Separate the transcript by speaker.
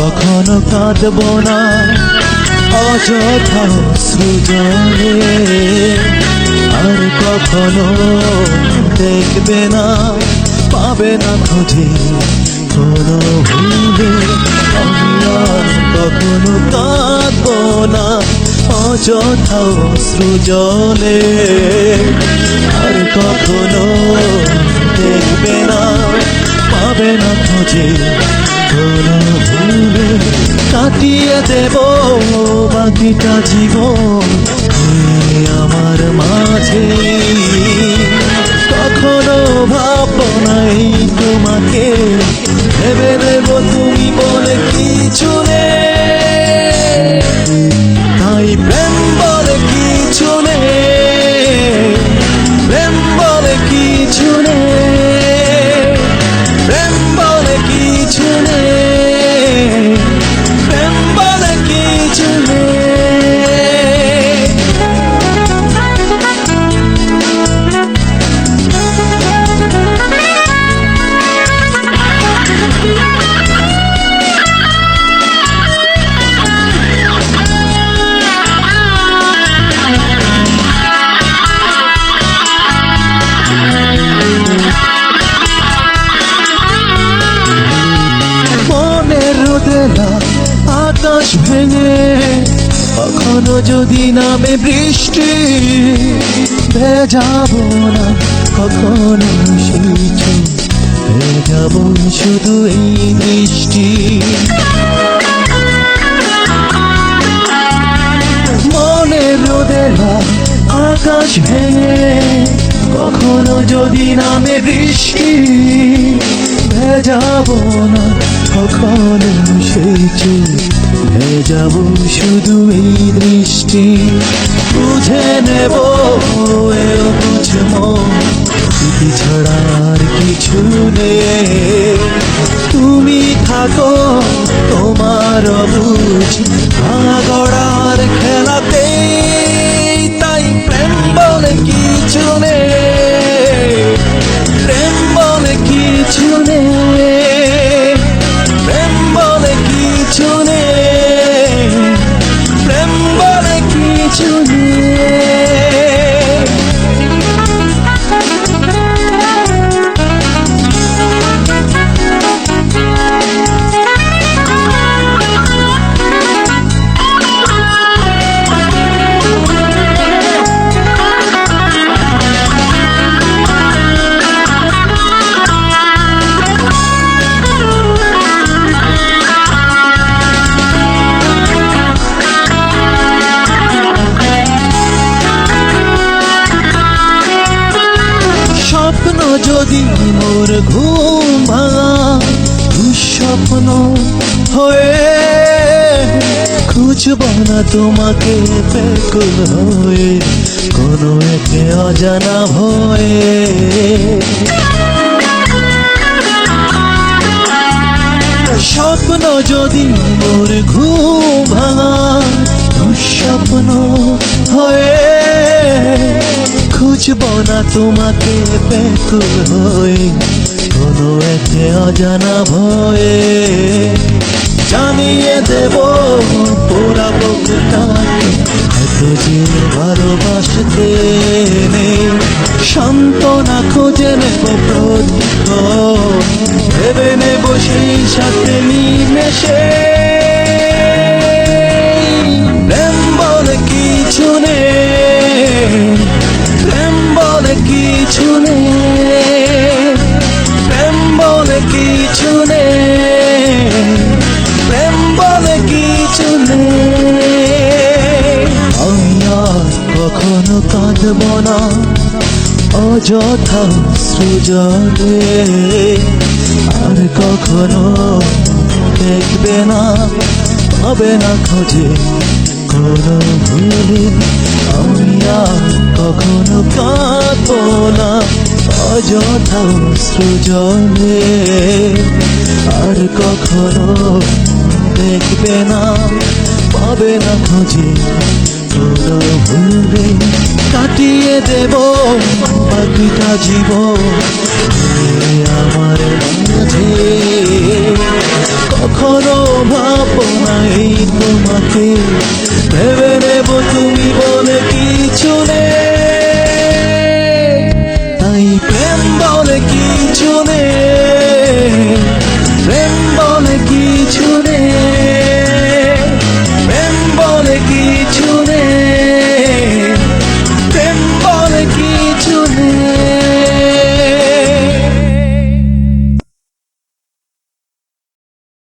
Speaker 1: কখনো কাঁদব না। অযথা সৃজনে আর কখনো দেখবে না, পাবে না খুঁজে কোনো ভুলে। কখনো কাঁদব না, অযথা সৃজনে আর কখনো দেখবে না, পাবে না খুঁজে কাটিয়ে দেব বাকিটা জীবন। আমার মাঝে। কখনো ভাববো নাই তোমাকে। ভেবে দেব তুমি বলে কিছু ভেঙে, কখনো যদি নামে বৃষ্টি, ভেজাব না, কখনো সেই ভেজাব শুধু এই দৃষ্টি মনের রোদেলা আকাশ ভেঙে, কখনো যদি নামে বৃষ্টি, ভেজাব না, কখনো সেই চোখ ভেজাব শুধু এই দৃষ্টি। বুঝে নেব বুঝব ছাড়ার কিছু নেই। তুমি থাকো তোমার বুঝ ভাঙা গড়ার খেলাতে যদি মোর ঘুম ভাঙা দুঃস্বপ্ন হয়ে খুঁজব না তোমাকে বেকুল হয়ে, কোনো একে অজানা ভয়ে স্বপ্ন যদি মোর ঘুম ভাঙা দুঃস্বপ্ন হয়ে খুঁজব না তোমাকে বেকুল হয়ে। কোনো একে অজানা ভয়ে জানিয়ে দেব পুরা বুকটাকে এত যে ভালোবাসতে নেই সান্ত্বনা খুঁজে নেব প্রতিক্ষণ ভেবে নেব সেই সাথে মিমেশে না অযথা সৃজনে আর কখনো দেখবে না পাবে না খোঁজে কোনো ভুলে। আমি আর কখনো কাঁদব না, অযথা সৃজনে আর কখনো দেখবে না পাবে না খোঁজে কোনো ভুলে কাটিয়ে দেব বাকিটা জীবন। তুমি আমার মাঝে, কখনো ভাবো না এই তোমাকে। ভেবে